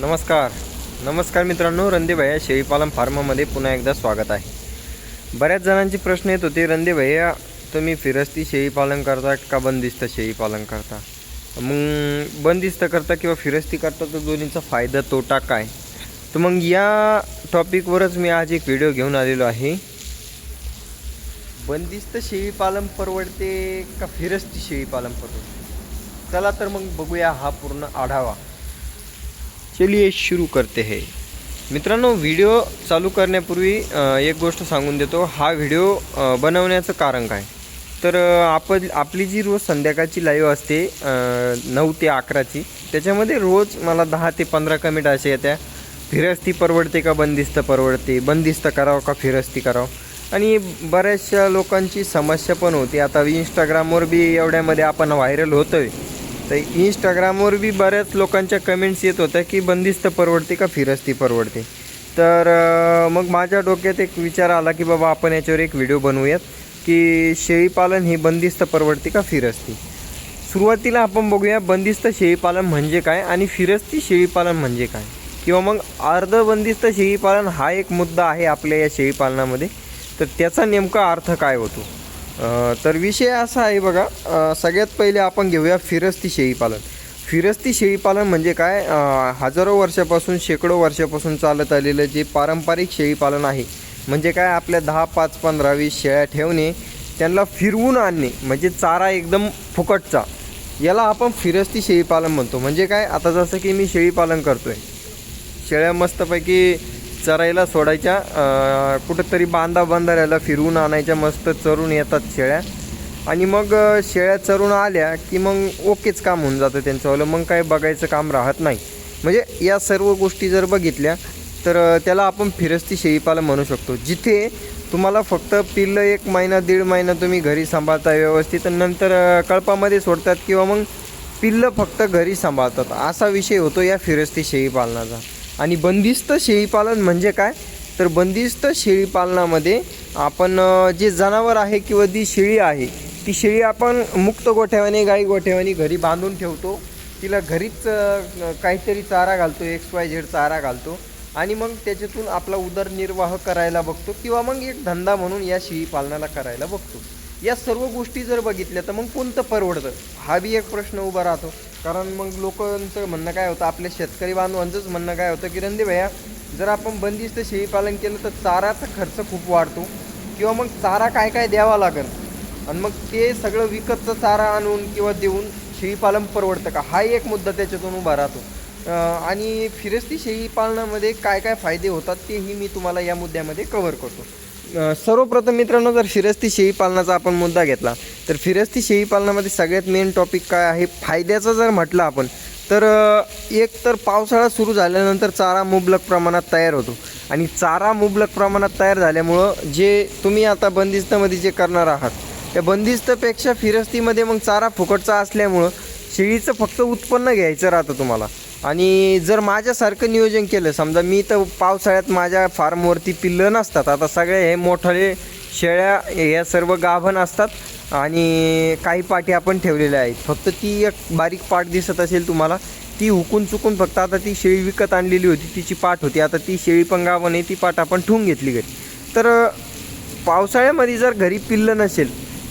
नमस्कार. नमस्कार मित्रांनो रंदे भैया शेळीपालन फार्मामध्ये पुन्हा एकदा स्वागत आहे. बऱ्याच जणांचे प्रश्न येत होते रंदे भैया तुम्ही फिरस्ती शेळीपालन करता का बंदिस्त शेळीपालन करता? मग बंदिस्त करता किंवा फिरस्ती करता तर दोन्हीचा फायदा तोटा काय? तर मग या टॉपिकवरच मी आज एक व्हिडिओ घेऊन आलेलो आहे. बंदिस्त शेळीपालन परवडते का फिरस्ती शेळीपालन परवडते? चला तर मग बघूया हा पूर्ण आढावा. चलिए शुरू करते है। मित्रांनो व्हिडिओ चालू करण्यापूर्वी एक गोष्ट सांगून देतो. हा व्हिडिओ बनवण्याचं कारण काय? तर आपण आपली जी रोज संध्याकाळची लाईव्ह असते नऊ ते अकराची त्याच्यामध्ये रोज मला दहा ते पंधरा कमेंट असे येत्या. फिरस्ती परवडते का बंदिस्त परवडते? बंदिस्त करावं का फिरस्ती करावं? आणि बऱ्याचशा लोकांची समस्या पण होती. आता इंस्टाग्रामवर बी एवढ्यामध्ये आपण व्हायरल होतोय. तर इंस्टाग्रामवर बी बऱ्याच लोकांच्या कमेंट्स येत होत्या की बंदिस्त परवडते का फिरस्ती परवडते? तर मग माझ्या डोक्यात एक विचार आला की बाबा आपण याच्यावर एक व्हिडिओ बनवूयात की शेळीपालन ही बंदिस्त परवडते का फिरस्ती? सुरुवातीला आपण बघूया बंदिस्त शेळीपालन म्हणजे काय आणि फिरस्ती शेळीपालन म्हणजे काय? किंवा मग अर्धबंदिस्त शेळीपालन हा एक मुद्दा आहे आपल्या या शेळीपालनामध्ये. तर त्याचा नेमका अर्थ काय होतो? तर विषय असा आहे बघा सगळ्यात पहिले आपण घेऊया फिरस्ती शेळीपालन फिरस्ती शेळीपालन म्हणजे काय? हजारो वर्षापासून शेकडो वर्षापासून चालत आलेलं जे पारंपरिक शेळीपालन आहे म्हणजे काय? आपल्या दहा पाच पंधरा वीस शेळ्या ठेवणे त्यांना फिरवून आणणे म्हणजे चारा एकदम फुकटचा. याला आपण फिरस्ती शेळीपालन म्हणतो. म्हणजे काय? आता जसं की मी शेळीपालन करतो आहे शेळ्या मस्तपैकी चरायला सोडायच्या कुठंतरी बांधा बांधाऱ्याला फिरवून आणायच्या मस्त चरून येतात शेळ्या. आणि मग शेळ्या चरून आल्या की मग ओकेच काम होऊन जातं त्यांच्यावालं मग काय बघायचं काम राहत नाही. म्हणजे या सर्व गोष्टी जर बघितल्या तर त्याला आपण फिरस्ती शेळीपालन म्हणू शकतो. जिथे तुम्हाला फक्त पिल्लं एक महिना दीड महिना तुम्ही घरी सांभाळता व्यवस्थित नंतर कळपामध्ये सोडतात किंवा मग पिल्लं फक्त घरी सांभाळतात. असा विषय होतो या फिरस्ती शेळीपालनाचा. आणि बंदिस्त शेळीपालन म्हणजे काय? तर बंदिस्त शेळीपालनामध्ये आपण जे जनावर आहे किंवा जी शेळी आहे ती शेळी आपण मुक्त गोठ्यावाने गाई गोठ्यावाने घरी बांधून ठेवतो. तिला घरीच काहीतरी चारा घालतो एक्स वाय झेड चारा घालतो. आणि मग त्याच्यातून आपला उदरनिर्वाह करायला बघतो किंवा मग एक धंदा म्हणून या शेळीपालनाला करायला बघतो. या सर्व गोष्टी जर बघितल्या तर मग कोणतं परवडतं? हा बी एक प्रश्न उभा राहतो. कारण मग लोकांचं म्हणणं काय होतं आपल्या शेतकरी बांधवांचंच म्हणणं काय होतं की रंदे भैया जर आपण बंदिस्त शेळीपालन केलं तर चाराचा खर्च खूप वाढतो किंवा मग चारा काय काय द्यावा लागेल? आणि मग ते सगळं विकतचं चारा आणून किंवा देऊन शेळीपालन परवडतं का? हा एक मुद्दा त्याच्यातून उभा राहतो. आणि फिरस्ती शेळीपालनामध्ये काय काय फायदे होतात तेही मी तुम्हाला या मुद्द्यामध्ये कव्हर करतो. सर्वप्रथम मित्रांनो जर फिरस्ती शेळीपालनाचा आपण मुद्दा घेतला तर फिरस्ती शेळीपालनामध्ये सगळ्यात मेन टॉपिक काय आहे? फायद्याचा जर म्हटलं आपण तर एक तर पावसाळा सुरू झाल्यानंतर चारा मुबलक प्रमाणात तयार होतो. आणि चारा मुबलक प्रमाणात तयार झाल्यामुळं जे तुम्ही आता बंदिस्तमध्ये जे करणार आहात त्या बंदिस्तपेक्षा फिरस्तीमध्ये मग चारा फुकटचा असल्यामुळं शेळीचं फक्त उत्पन्न घ्यायचं राहतं तुम्हाला. आणि जर माझ्यासारखं नियोजन केलं समजा मी तर पावसाळ्यात माझ्या फार्मवरती पिल्लं नसतात. आता सगळे हे मोठाले शेळ्या या सर्व गाभण असतात आणि काही पाठी आपण ठेवलेल्या आहेत. फक्त ती एक बारीक पाठ दिसत असेल तुम्हाला ती हुकून चुकून फक्त आता ती शेळी विकत आणलेली होती तिची पाठ होती. आता ती शेळी पण गाभण आहे ती पाठ आपण ठेवून घेतली घरी. तर पावसाळ्यामध्ये जर घरी पिल्लं नसेल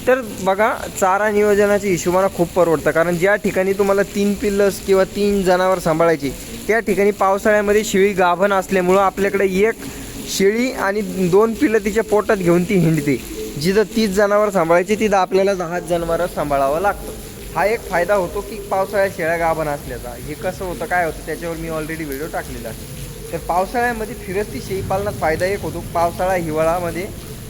तर बघा चारा नियोजनाची हिशोबानं खूप परवडतं. कारण ज्या ठिकाणी तुम्हाला तीन पिल्लस किंवा तीन जनावर सांभाळायची त्या ठिकाणी पावसाळ्यामध्ये शेळी गाभण असल्यामुळं आपल्याकडे एक शेळी आणि दोन पिल्लं तिच्या पोटात घेऊन ती हिंडते. जिथं तीस जनावर सांभाळायची तिथं आपल्याला दहा जनावरं सांभाळावं लागतं. हा एक फायदा होतो की पावसाळ्यात शेळ्या गाभण असल्याचा. हे कसं होतं काय होतं त्याच्यावर मी ऑलरेडी व्हिडिओ टाकलेला आहे. तर पावसाळ्यामध्ये फिरस्ती शेळीपालनात फायदा एक होतो. पावसाळा हिवाळामध्ये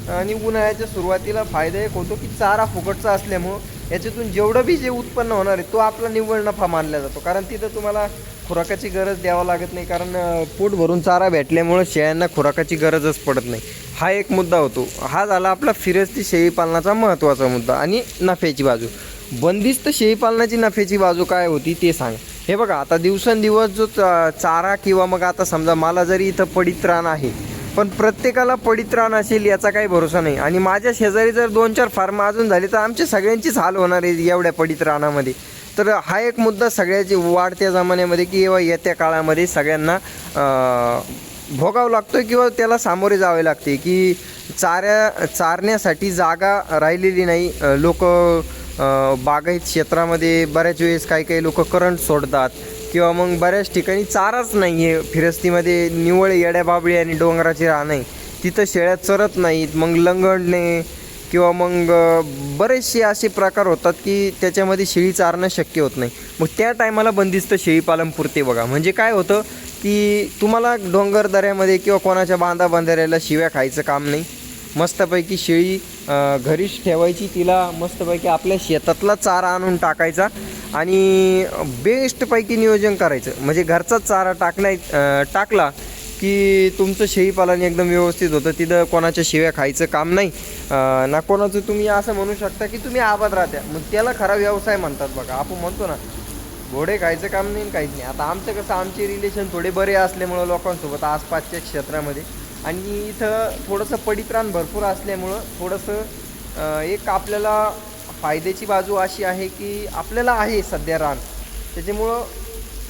आणि उन्हाळ्याच्या सुरुवातीला फायदा एक होतो की चारा फुकटचा असल्यामुळं याच्यातून जेवढं बी जे उत्पन्न होणार आहे तो आपला निव्वळ नफा मानला जातो. कारण तिथं तुम्हाला खुराकाची गरज द्यावं लागत नाही कारण पोट भरून चारा भेटल्यामुळं शेळ्यांना खुराकाची गरजच पडत नाही. हा एक मुद्दा होतो. हा झाला आपला फिरस्ती शेळीपालनाचा महत्त्वाचा मुद्दा आणि नफ्याची बाजू. बंदिस्त शेळीपालनाची नफ्याची बाजू काय होती ते सांग. हे बघा आता दिवसेंदिवस जो चारा किंवा मग आता समजा मला जरी इथं पडीत रान आहे पण प्रत्येकाला पडीत राण असेल याचा काही भरोसा नाही. आणि माझ्या शेजारी जर दोन चार फार्म अजून झाले तर आमच्या सगळ्यांचीच हाल होणार आहे एवढ्या पडीत रानामध्ये. तर हा एक मुद्दा सगळ्याची वाढत्या जमान्यामध्ये किंवा येत्या काळामध्ये सगळ्यांना भोगावं लागतो किंवा त्याला सामोरे जावे लागते की चाऱ्या चारण्यासाठी जागा राहिलेली नाही. लोक बागायत क्षेत्रामध्ये बऱ्याच वेळेस काही काही लोक करंट सोडतात. किंवा मग बऱ्याच ठिकाणी चाराच नाही आहे. फिरस्तीमध्ये निवळ येड्या बाबळी आणि डोंगराची रान आहे तिथं शेळ्या चरत नाहीत. मग लंगडणे किंवा मग बरेचसे असे प्रकार होतात की त्याच्यामध्ये शेळी चारणं शक्य होत नाही. मग त्या टायमाला बंदिस्त शेळीपालन पुरते बघा. म्हणजे काय होतं की तुम्हाला डोंगर दऱ्यामध्ये किंवा कोणाच्या बांधा बांधाऱ्याला शिव्या खायचं काम नाही. मस्तपैकी शेळी घरीच ठेवायची. तिला मस्तपैकी आपल्या शेतातला चारा आणून टाकायचा आणि बेस्टपैकी नियोजन करायचं. म्हणजे घरचाच चारा टाकण्या टाकला की तुमचं शेळीपालन एकदम व्यवस्थित होतं. तिथं कोणाच्या शिव्या खायचं काम नाही. ना कोणाचं तुम्ही असं म्हणू शकता की तुम्ही आबाद राहत्या. मग त्याला खरा व्यवसाय म्हणतात बघा. आपण म्हणतो ना घोडे खायचं काम नाही आणि काहीच नाही. आता आमचं कसं आमचे रिलेशन थोडे बरे असल्यामुळं लोकांसोबत आसपासच्या क्षेत्रामध्ये आणि इथं थोडंसं पडित्राण भरपूर असल्यामुळं थोडंसं एक आपल्याला फायद्याची बाजू अशी आहे की आपल्याला आहे सध्या रान. त्याच्यामुळं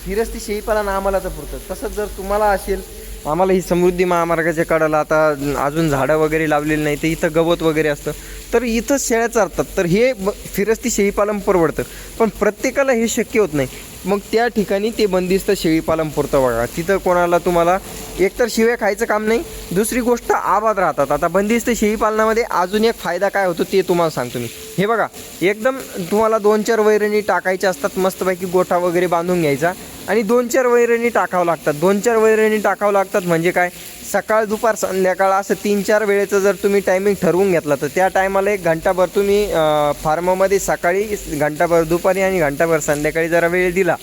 फिरस्ती शेळीपालन आम्हाला तर पुरतं. तसंच जर तुम्हाला असेल आम्हाला ही समृद्धी महामार्गाच्या कडाला आता अजून झाडं वगैरे लावलेली नाही तर इथं गवत वगैरे असतं. तर इथं शेळ्या चारतात. तर हे ब फिरस्ती शेळीपालन परवडतं. पण प्रत्येकाला हे शक्य होत नाही. मग त्या ठिकाणी ते बंदिस्त शेळीपालन पुरतं बघा. तिथं कोणाला तुम्हाला एकतर शिव्या खायचं काम नाही दुसरी गोष्ट आबाद राहतात. आता बंदिस्त शेळीपालनामध्ये अजून एक फायदा काय होतो ते तुम्हाला सांगतो मी. हे बघा एकदम तुम्हाला दोन चार वैरणी टाकायच्या असतात मस्तपैकी गोठा वगैरे बांधून घ्यायचा. आणि दोन चार वैरणी टाकावं लागतात. दोन चार वैरणी टाकावं लागतात म्हणजे काय? सकाळ दुपार संध्याकाळ असं तीन चार वेळेचं जर तुम्ही टायमिंग ठरवून घेतला तर त्या टायमाला एक घंटाभर तुम्ही फार्मामध्ये सकाळी घंटाभर दुपारी आणि घंटाभर संध्याकाळी जरा वेळ दिला.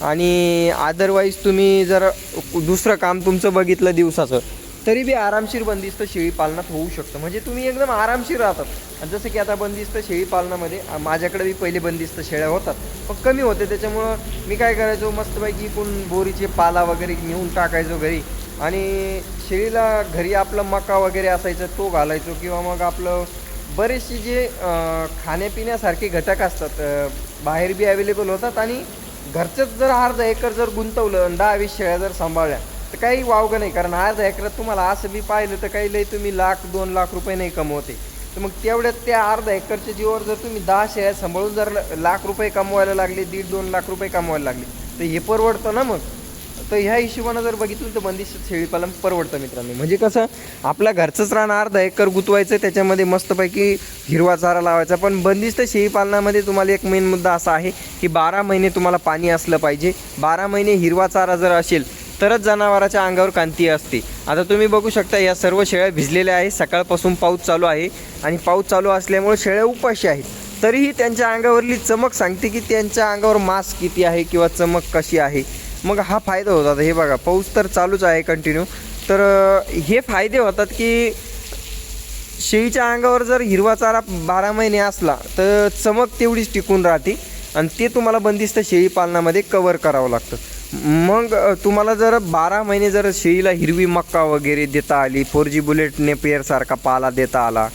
आणि अदरवाईज तुम्ही जर दुसरं काम तुमचं बघितलं दिवसाचं. तरी बी आरामशीर बंदिस्त शेळी पालनात होऊ शकतं. म्हणजे तुम्ही एकदम आरामशीर राहतात. आणि जसं की आता बंदिस्त शेळी पालनामध्ये माझ्याकडे बी पहिले बंदिस्त शेळ्या होतात. पण कमी होते. त्याच्यामुळं मी काय करायचो मस्तपैकी कोण बोरीचे पाला वगैरे नेऊन टाकायचो घरी. आणि शेळीला घरी आपलं मका वगैरे असायचं तो घालायचो. किंवा मग आपलं बरेचसे जे खाण्यापिण्यासारखे घटक असतात बाहेर बी अवेलेबल होतात. आणि घरचंच जर अर्धा एकर जर गुंतवलं दहा वीस शेळ्या जर सांभाळल्या तर काही वावगं नाही कारण अर्धा एकरात तुम्हाला असं बी पाहिलं तर काही लई तुम्ही लाख दोन लाख रुपये नाही कमवते. तर मग तेवढ्यात त्या अर्धा एकरच्या जीवावर जर तुम्ही दहा शेळ्या सांभाळून जर लाख रुपये कमवायला लागले दीड दोन लाख रुपये कमवायला लागले तर हे परवडतं ना मग? तर ह्या हिशोबानं जर बघितलं तर बंदिस्त शेळीपालन परवडतं मित्रांनो. म्हणजे कसं आपल्या घरचंच राहणं अर्धा एकर गुतवायचं त्याच्यामध्ये मस्तपैकी हिरवा चारा लावायचा पण बंदिस्त शेळीपालनामध्ये तुम्हाला एक मेन मुद्दा असा आहे की बारा महिने तुम्हाला पाणी असलं पाहिजे. बारा महिने हिरवा चारा जर असेल तरच जनावराच्या अंगावर कांती असते. आता तुम्ही बघू शकता या सर्व शेळ्या भिजलेल्या आहेत. सकाळपासून पाऊस चालू आहे आणि पाऊस चालू असल्यामुळे शेळ्या उपाशी आहेत. तरीही त्यांच्या अंगावरली चमक सांगते की त्यांच्या अंगावर मास किती आहे किंवा चमक कशी आहे. मग हा फायदा होतात हे बघा पाऊस तर चालूच आहे कंटिन्यू तर हे फायदे होतात की शेळीच्या अंगावर जर हिरवा चारा बारा महिने असला तर चमक तेवढीच टिकून राहते. आणि ते तुम्हाला बंदिस्त शेळी पालनामध्ये कवर करावं लागतं. मग तुम्हाला जर बारा महिने जर शेळीला हिरवी मक्का वगैरे देता आली फोर जी बुलेट नेपियरसारखा पाला देता आला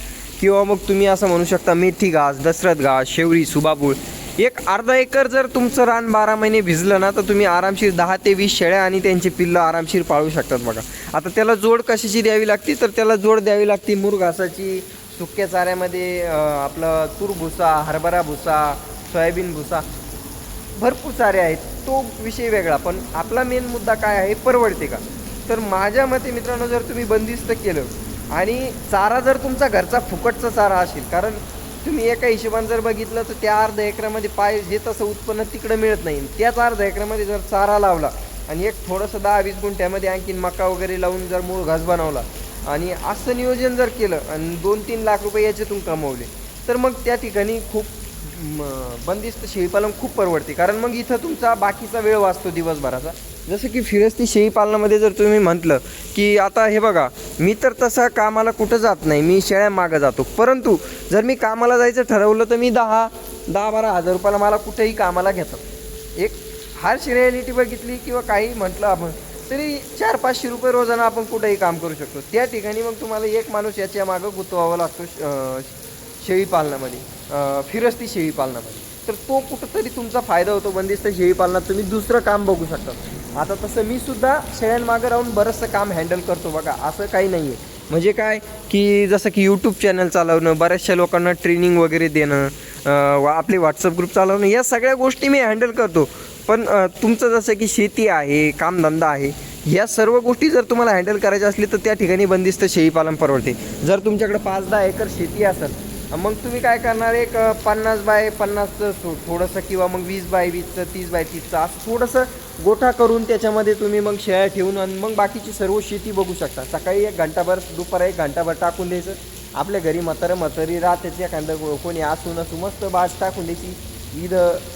किंवा मग तुम्ही असं म्हणू शकता मेथी घास दसरथ घास शेवरी सुबाबूळ एक अर्धा एकर जर तुमचं रान बारा महिने भिजलं ना तर तुम्ही आरामशीर दहा ते वीस शेळ्या आणि त्यांची पिल्लं आरामशीर पाळू शकतात बघा. आता त्याला जोड कशाची द्यावी लागते? तर त्याला जोड द्यावी लागते मूर घासाची सुक्या चाऱ्यामध्ये आपलं तूर भुसा हरभरा भुसा सोयाबीन भुसा. भरपूर सारे आहेत. तो विषय वेगळा पण आपला मेन मुद्दा काय आहे परवडते का? तर माझ्या मते मित्रांनो जर तुम्ही बंदिस्त केलं आणि चारा जर तुमचा घरचा फुकटचा चारा असेल कारण तुम्ही एका हिशोबाने जर बघितलं तर त्या अर्ध्या एकरामध्ये पाय जे तसं उत्पन्न तिकडं मिळत नाही. त्याच अर्ध्या एकरामध्ये जर चारा लावला आणि एक थोडंसं दहा वीस गुंठ्यामध्ये आणखीन मका वगैरे लावून जर मूळ घास बनवला आणि असं नियोजन जर केलं आणि दोन तीन लाख रुपये याच्यातून कमवले तर मग त्या ठिकाणी खूप म, बंदिस्त शेळीपालन खूप परवडते. कारण मग इथं तुमचा बाकीचा वेळ वाचतो दिवसभराचा. जसं की फिरस्ती शेळीपालनामध्ये जर तुम्ही म्हटलं की आता हे बघा मी तर तसा कामाला कुठं जात नाही मी शेळ्या मागं जातो. परंतु जर मी कामाला जायचं ठरवलं तर मी दहा दहा बारा हजार रुपयाला मला कुठेही कामाला घेतात. एक हार्श रिॲलिटी बघितली किंवा काही म्हटलं आपण तरी चार पाचशे रुपये रोजानं आपण कुठेही काम करू शकतो. त्या ठिकाणी मग तुम्हाला एक माणूस याच्या मागं गुंतवावा लागतो शेळी पालनामध्ये फिरस्ती शेळी पालनामध्ये तर तो कुठंतरी तुमचा फायदा होतो बंदिस्त शेळी पालनात तुम्ही दुसरं काम बघू शकता. आता तसं मी सुद्धा शेळ्यांमागं राहून बरंचसं काम हँडल करतो बघा असं काही नाही आहे म्हणजे काय की जसं की यूट्यूब चॅनल चालवणं बऱ्याचशा लोकांना ट्रेनिंग वगैरे देणं वा- आपले व्हॉट्सअप ग्रुप चालवणं या सगळ्या गोष्टी मी हँडल करतो. पण तुमचं जसं की शेती आहे कामधंदा आहे या सर्व गोष्टी जर तुम्हाला हँडल करायच्या असली तर त्या ठिकाणी बंदिस्त शेळीपालन परवडते. जर तुमच्याकडे पाच दहा एकर शेती असेल मग तुम्ही काय करणार एक पन्नास बाय पन्नासचं थो थोडंसं किंवा मग वीस बाय वीसचं तीस बाय तीसचं असं थोडंसं गोठा करून त्याच्यामध्ये तुम्ही मग शेळ्या ठेवून आणि मग बाकीची सर्व शेती बघू शकता. सकाळी एक घंटाभर दुपार एक घंटाभर टाकून द्यायचं. आपल्या घरी म्हातारं म्हातारी रात्रीच्या एखादं को- कोणी असू नसू मस्त बाज टाकून द्यायची. ईद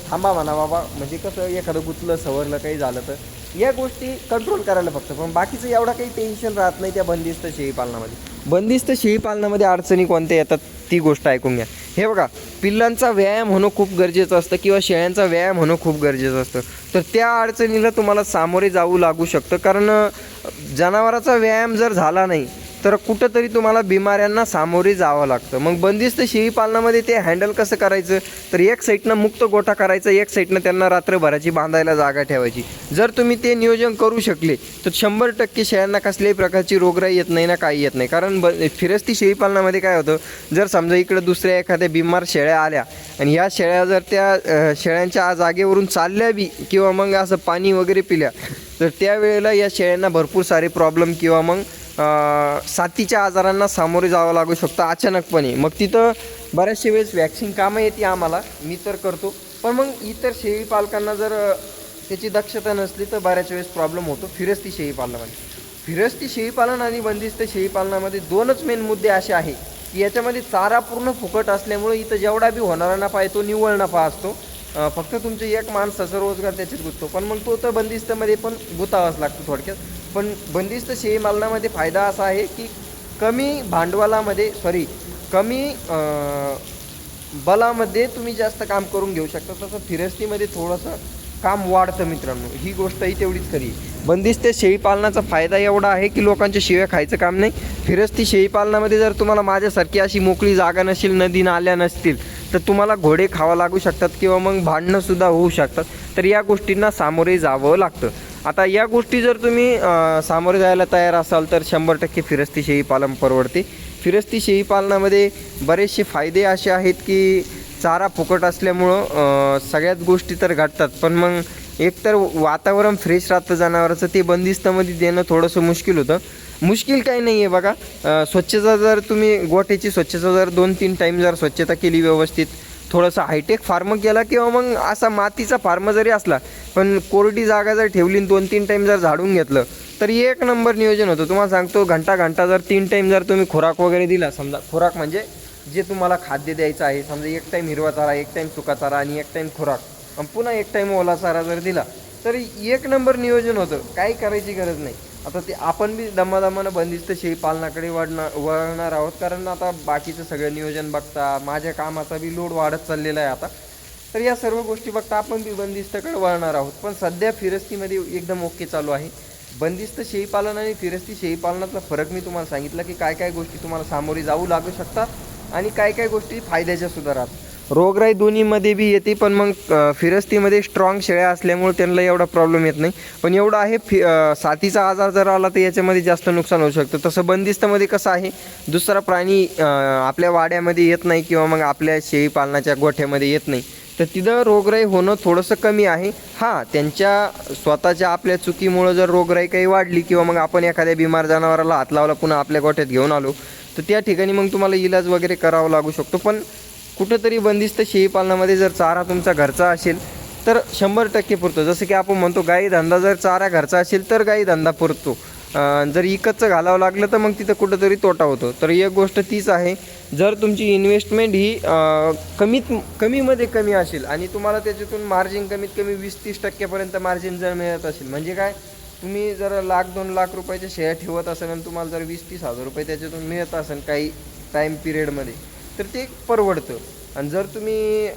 थांबा म्हणा बाबा म्हणजे कसं एखादं गुतलं सवरलं काही झालं तर. या गोष्टी कंट्रोल करायला फक्त पण बाकीचं एवढा काही टेन्शन राहत नाही त्या बंदिस्त शेळीपालनामध्ये. बंदिस्त शेळीपालनामध्ये अडचणी कोणत्या येतात? ती गोष्ट ऐकून घ्या. हे बघा पिल्लांचा व्यायाम होणं खूप गरजेचं असतं किंवा शेळ्यांचा व्यायाम होणं खूप गरजेचं असतं. तर त्या अडचणीला तुम्हाला सामोरे जाऊ लागू शकतं. कारण जनावराचा व्यायाम जर झाला नाही तर कुठंतरी तुम्हाला बिमाऱ्यांना सामोरे जावं लागतं. मग बंदिस्त शेळी पालनामध्ये ते हँडल कसं करायचं? तर एक साईडनं मुक्त गोठा करायचा एक साईडनं त्यांना रात्रभराची बांधायला जागा ठेवायची. जर तुम्ही ते नियोजन करू शकले तर शंभर टक्के शेळ्यांना कसल्याही प्रकारची रोगराई येत नाही ना काही येत नाही. कारण ब फिरस्ती शेळी पालनामध्ये काय होतं? जर समजा इकडं दुसऱ्या एखाद्या बिमार शेळ्या आल्या आणि ह्या शेळ्या जर त्या शेळ्यांच्या जागेवरून चालल्या बी किंवा मग असं पाणी वगैरे पिल्या तर त्यावेळेला या शेळ्यांना भरपूर सारे प्रॉब्लेम किंवा मग साथीच्या आजारांना सामोरे जावं लागू शकतं अचानकपणे. मग तिथं बऱ्याचशा वेळेस वॅक्सिन कामं येते आम्हाला. मी तर करतो. पण मग इतर शेळी पालकांना जर त्याची दक्षता नसली तर बऱ्याच वेळेस प्रॉब्लेम होतो. फिरस्ती शेळी पालनामध्ये. फिरस्ती शेळीपालन आणि बंदिस्त शेळीपालनामध्ये दोनच मेन मुद्दे असे आहे. की याच्यामध्ये चारा पूर्ण फुकट असल्यामुळे इथं जेवढा बी होणारा नफा आहे तो निव्वळ नफा असतो. फक्त तुमचे एक माणसाचा रोजगार त्याच्यात गुंततो. पण मग तो तर बंदिस्तमध्ये पण गुतावाच लागतो थोडक्यात. पण बंदिस्त शेळी मालनामध्ये फायदा असा आहे की कमी भांडवलामध्ये सॉरी कमी बलामध्ये तुम्ही जास्त काम करून घेऊ शकता. तसं फिरस्तीमध्ये थोडंसं काम वाढतं मित्रांनो. ही गोष्टही तेवढीच खरी आहे. बंदिस्त शेळीपालनाचा फायदा एवढा आहे की लोकांच्या शिव्या खायचं काम नाही. फिरस्ती शेळीपालनामध्ये जर तुम्हाला माझ्यासारखी अशी मोकळी जागा नसेल नदी नाल्या नसतील तर तुम्हाला घोडे खावा लागू शकतात किंवा मग भांडणंसुद्धा होऊ शकतात. तर या गोष्टींना सामोरे जावं लागतं. आता या गोष्टी जर तुम्ही सामोरे जायला तयार असाल तर शंभर टक्के फिरस्ती शेळीपालन परवडते. फिरस्ती शेळीपालनामध्ये बरेचसे फायदे असे आहेत की चारा फुकट असल्यामुळं सगळ्याच गोष्टी तर घडतात. पण मग एकतर वातावरण फ्रेश राहतं जनावराचं ते बंदिस्तमध्ये देणं थोडंसं मुश्किल होतं. मुश्किल काही नाही आहे बघा. स्वच्छता जर तुम्ही गोठ्याची स्वच्छता जर दोन तीन टाईम जर स्वच्छता केली व्यवस्थित थोडंसं हायटेक फार्म केला किंवा मग असा मातीचा फार्म जरी असला पण कोरडी जागा जर ठेवली दोन तीन टाईम जर झाडून घेतलं तर एक नंबर नियोजन होतं. तुम्हाला सांगतो घंटा घंटा जर तीन टाईम जर तुम्ही खुराक वगैरे दिला समजा खुराक म्हणजे जे तुम्हाला खाद्य द्यायचं आहे समजा एक टाईम हिरवा चारा एक टाईम सुका चारा आणि एक टाईम खुराक. पुन्हा एक टाईम ओला चारा जर दिला तर एक नंबर नियोजन होतं. काही करायची गरज नाही. आता ते आपण बी दमादमानं बंदिस्त शेळी पालनाकडे वळणार वळणार आहोत. कारण आता बाकीचं सगळं नियोजन बघता माझ्या कामाचा बी लोड वाढत चाललेला आहे आता. तर या सर्व गोष्टी बघता आपण बी बंदिस्तकडे वळणार आहोत. पण सध्या फिरस्तीमध्ये एकदम ओके चालू आहे. बंदिस्त शेळीपालन आणि फिरस्ती शेळीपालनातला फरक मी तुम्हाला सांगितला की काय काय गोष्टी तुम्हाला सामोरे जाऊ लागू शकतात आणि काय काय गोष्टी फायद्याच्या सुद्धा राहतात रोगराई दोन्हीमध्ये बी येते पण मग फिरस्तीमध्ये स्ट्रॉंग शेळ्या असल्यामुळे त्यांना एवढा प्रॉब्लेम येत नाही. पण एवढं आहे फि साथीचा आजार जर आला तर याच्यामध्ये जास्त नुकसान होऊ शकतं. तसं बंदिस्तमध्ये कसं आहे दुसरा प्राणी आपल्या वाड्यामध्ये येत नाही किंवा मग आपल्या शेळी पालनाच्या गोठ्यामध्ये येत नाही. तर तिथं रोगराई होणं थोडंसं कमी आहे. हां त्यांच्या स्वतःच्या आपल्या चुकीमुळं जर रोगराई काही वाढली किंवा मग आपण एखाद्या बिमार जनावराला हात लावला पुन्हा आपल्या गोठ्यात घेऊन आलो तर त्या ठिकाणी मग तुम्हाला इलाज वगैरे करावा लागू शकतो. पण कुठंतरी बंदिस्त शेळीपालनामध्ये जर चारा तुमचा घरचा असेल तर शंभर टक्के पुरतो. जसं की आपण म्हणतो गाई धंदा जर चारा घरचा असेल तर गाई धंदा पुरतो. जर इकतचं घालावं लागलं तर मग तिथं कुठंतरी तोटा होतो. तर एक गोष्ट तीच आहे जर तुमची इन्व्हेस्टमेंट ही कमीत कमीमध्ये कमी असेल आणि तुम्हाला त्याच्यातून मार्जिन कमीत कमी वीस तीस टक्क्यापर्यंत मार्जिन जर मिळत असेल म्हणजे काय? तुम्ही जर लाख दोन लाख रुपयाच्या शेअर ठेवत असाल आणि तुम्हाला जर वीस तीस हजार रुपये त्याच्यातून मिळत असेल काही टाईम पिरियडमध्ये तर ते परवडतं. आणि जर तुम्ही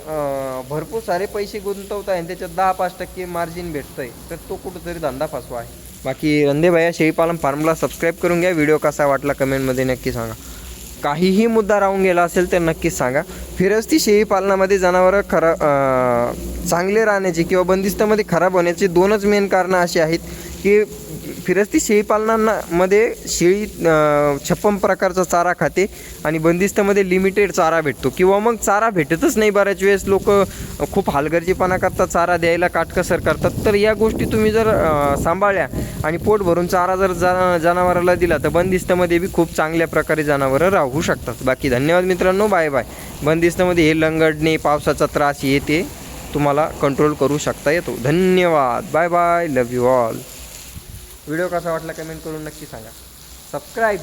भरपूर सारे पैसे गुंतवताय आणि त्याच्यात दहा पाच टक्के मार्जिन भेटतंय तर तो कुठंतरी धंदा फसवा आहे. बाकी रंदे शेळीपालन फार्मला सबस्क्राईब करून घ्या. व्हिडिओ कसा वाटला कमेंटमध्ये नक्की सांगा. काहीही मुद्दा राहून गेला असेल तर नक्कीच सांगा. फिरस्ती शेळीपालनामध्ये जनावरं खरा चांगले राहण्याचे किंवा बंदिस्तामध्ये खराब होण्याची दोनच मेन कारणं अशी आहेत की फिरस्ती शेळीपालनांना मध्ये शेळी छप्पन प्रकारचा चारा खाते आणि बंदिस्तमध्ये लिमिटेड चारा भेटतो. किंवा मग चारा भेटतच नाही बऱ्याच वेळेस लोक खूप हालगर्जीपणा करतात चारा द्यायला काटकसर करतात. तर या गोष्टी तुम्ही जर सांभाळल्या आणि पोट भरून चारा जर जा जनावराला दिला तर बंदिस्तमध्ये बी खूप चांगल्या प्रकारे जनावरं राहू शकतात. बाकी धन्यवाद मित्रांनो बाय बाय. बंदिस्तमध्ये हे लंगडणे पावसाचा त्रास येते तुम्हाला कंट्रोल करू शकता येतो. धन्यवाद. Bye bye. Love you all video कसा वाटला कमेंट करून नक्की सांगा. सबस्क्राईब!